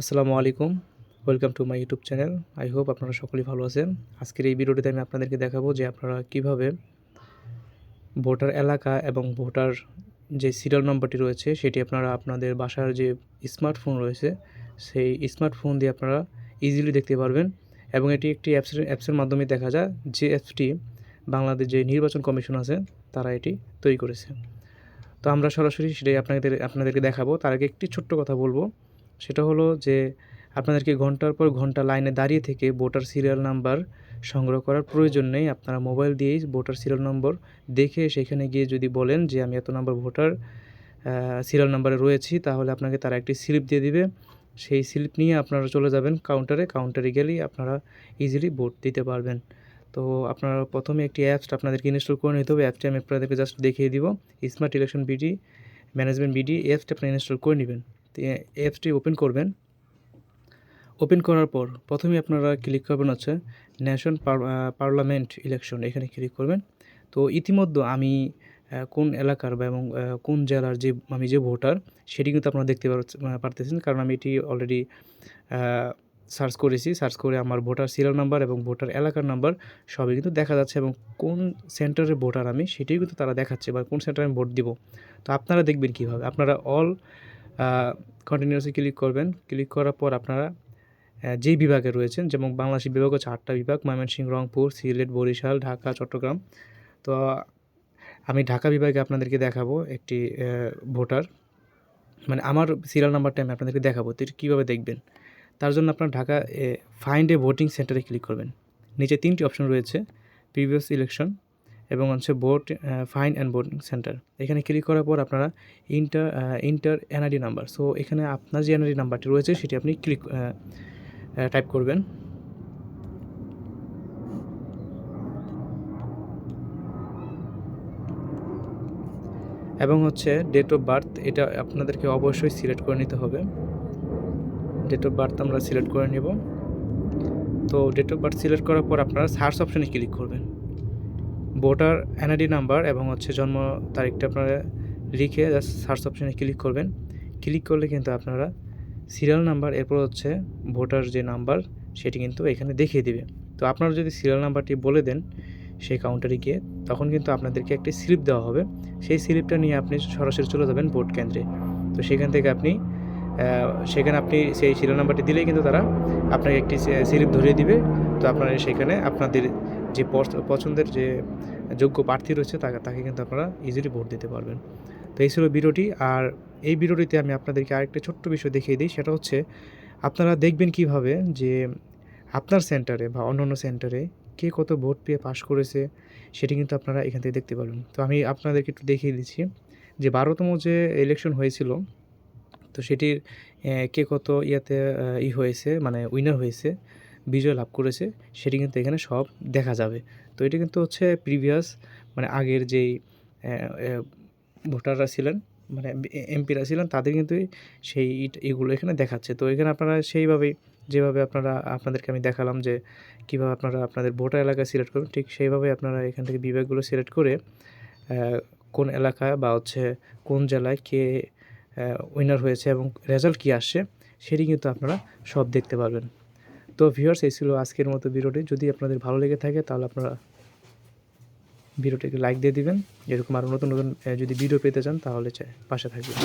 আসসালামু আলাইকুম। Welcome to my YouTube channel I hope আপনারা সকলেই ভালো আছেন। আজকের এই ভিডিওটিতে আমি আপনাদেরকে দেখাবো যে আপনারা কীভাবে ভোটার এলাকা এবং ভোটার যে সিরিয়াল নম্বরটি রয়েছে, সেটি আপনারা আপনাদের বাসার যে স্মার্টফোন রয়েছে, সেই স্মার্টফোন দিয়ে আপনারা ইজিলি দেখতে পারবেন। এবং এটি একটি অ্যাপসের অ্যাপসের মাধ্যমে দেখা যায় যে অ্যাপসটি বাংলাদেশ যে নির্বাচন কমিশন আছে, তারা এটি তৈরি করেছে। তো আমরা সরাসরি সেটাই আপনাদের, আপনাদেরকে দেখাবো। তার আগে একটি ছোট্ট কথা বলব। সেটা হলো যে আপনাদেরকে ঘণ্টার পর ঘণ্টা লাইনে দাঁড়িয়ে থেকে ভোটার সিরিয়াল নাম্বার সংগ্রহ করার প্রয়োজন নেই। আপনারা মোবাইল দিয়েই ভোটার সিরিয়াল নম্বর দেখে সেখানে গিয়ে যদি বলেন যে আমি এত নম্বর ভোটার সিরিয়াল নাম্বারে রয়েছি, তাহলে আপনাকে তারা একটি স্লিপ দিয়ে দিবে। সেই স্লিপ নিয়ে আপনারা চলে যাবেন কাউন্টারে। কাউন্টারে গেলেই আপনারা ইজিলি ভোট দিতে পারবেন। তো আপনারা প্রথমে একটি অ্যাপসটা আপনাদেরকে ইনস্টল করে নিতে হবে। অ্যাপটি আমি আপনাদেরকে জাস্ট দেখিয়ে দিব। Smart election BD management BD অ্যাপসটা আপনি ইনস্টল করে নেবেন। অ্যাপসটি ওপেন করবেন। ওপেন করার পর প্রথমে আপনারা ক্লিক করবেন হচ্ছে ন্যাশন পার্লামেন্ট ইলেকশন এখানে ক্লিক করবেন। তো ইতিমধ্যে আমি কোন এলাকার বা এবং কোন জেলার যে, আমি যে ভোটার, সেটি কিন্তু আপনারা দেখতে পার- পারতেছেন। কারণ আমি এটি অলরেডি সার্চ করেছি। সার্চ করে আমার ভোটার সিরিয়াল নাম্বার এবং ভোটার এলাকার নাম্বার সবই কিন্তু দেখা যাচ্ছে এবং কোন সেন্টারের ভোটার আমি, সেটিও কিন্তু তারা দেখাচ্ছে বা কোন সেন্টারে আমি ভোট দিব। তো আপনারা দেখবেন কীভাবে? আপনারা অল কন্টিনিউসলি ক্লিক করবেন। ক্লিক করার পর আপনারা যেই বিভাগে রয়েছেন, যেমন বাংলাদেশের বিভাগ হচ্ছে আটটা বিভাগ, ময়মনসিংহ, রংপুর, সিলেট, বরিশাল, ঢাকা, চট্টগ্রাম। তো, আমি ঢাকা বিভাগে আপনাদেরকে দেখাবো একটি ভোটার। মানে আমার সিরিয়াল নাম্বারটা আমি আপনাদেরকে দেখাবো, তো কীভাবে দেখবেন। তার জন্য আপনার ঢাকা ফাইন্ড এ ভোটিং সেন্টারে ক্লিক করবেন। নিচে তিনটি অপশন রয়েছে প্রিভিয়াস ইলেকশন এবং হচ্ছে vote find and voting center এখানে ক্লিক করার পর আপনারা enter enter NID number so এখানে আপনার যে এনআইডি নাম্বারটি রয়েছে, সেটি আপনি ক্লিক টাইপ করবেন। এবং হচ্ছে ডেট অফ বার্থ এটা আপনাদেরকে অবশ্যই সিলেক্ট করে নিতে হবে। ডেট অফ বার্থ আমরা সিলেক্ট করে নেব। তো ডেট অফ বার্থ সিলেক্ট করার পর আপনারা সার্চ অপশানে ক্লিক করবেন। ভোটার এনআইডি নাম্বার এবং হচ্ছে জন্ম তারিখটা আপনারা লিখে জাস্ট সার্চ অপশানে ক্লিক করবেন। ক্লিক করলে কিন্তু আপনারা সিরিয়াল নাম্বার এরপর হচ্ছে ভোটার যে নাম্বার, সেটি কিন্তু এখানে দেখিয়ে দিবে। তো আপনারা যদি সিরিয়াল নাম্বারটি বলে দেন সেই কাউন্টারে গিয়ে, তখন কিন্তু আপনাদেরকে একটি স্লিপ দেওয়া হবে। সেই স্লিপটা নিয়ে আপনি সরাসরি চলে যাবেন ভোট কেন্দ্রে। তো সেখান থেকে আপনি সেখানে আপনি সেই সিরিয়াল নাম্বারটি দিলেই কিন্তু তারা আপনাকে একটি স্লিপ ধরিয়ে দিবে। তো আপনারা সেখানে আপনাদের যে পছন্দের যে যোগ্য প্রার্থী রয়েছে তাকে তাকে কিন্তু আপনারা ইজিলি ভোট দিতে পারবেন। তো এই ছিল ভিডিওটি। আর এই ভিডিওটিতে আমি আপনাদেরকে আরেকটা ছোট্ট বিষয় দেখিয়ে দিই। সেটা হচ্ছে আপনারা দেখবেন কীভাবে যে আপনার সেন্টারে বা অন্যান্য সেন্টারে কে কত ভোট পেয়ে পাশ করেছে, সেটি কিন্তু আপনারা এখান থেকে দেখতে পারবেন। তো আমি আপনাদেরকে একটু দেখিয়ে দিচ্ছি যে বারোতম যে ইলেকশন হয়েছিল তো সেটির কে কত ইয়াতে ই হয়েছে মানে উইনার হয়েছে, বিজয় লাভ করেছে, সেটি কিন্তু এখানে সব দেখা যাবে। তো এটি কিন্তু হচ্ছে প্রিভিয়াস মানে আগের যেই ভোটাররা ছিলেন মানে এমপিরা ছিলেন, তাদের কিন্তু সেই এগুলো এখানে দেখাচ্ছে। তো এখানে আপনারা সেইভাবেই, যেভাবে আপনারা, আপনাদেরকে আমি দেখালাম যে কীভাবে আপনারা আপনাদের ভোটার এলাকা সিলেক্ট করবেন, ঠিক সেইভাবে আপনারা এখান থেকে বিভাগগুলো সিলেক্ট করে কোন এলাকায় বা হচ্ছে কোন জেলায় কে উইনার হয়েছে এবং রেজাল্ট কী আসছে, সেটি কিন্তু আপনারা সব দেখতে পারবেন। তো ভিউয়ার্স এই ছিল আজকের মতো ভিডিওটি। যদি আপনাদের ভালো লেগে থাকে, তাহলে আপনারা ভিডিওটিকে লাইক দিয়ে দিবেন। এরকম আরও নতুন নতুন যদি ভিডিও পেতে চান, তাহলে পাশে থাকবেন।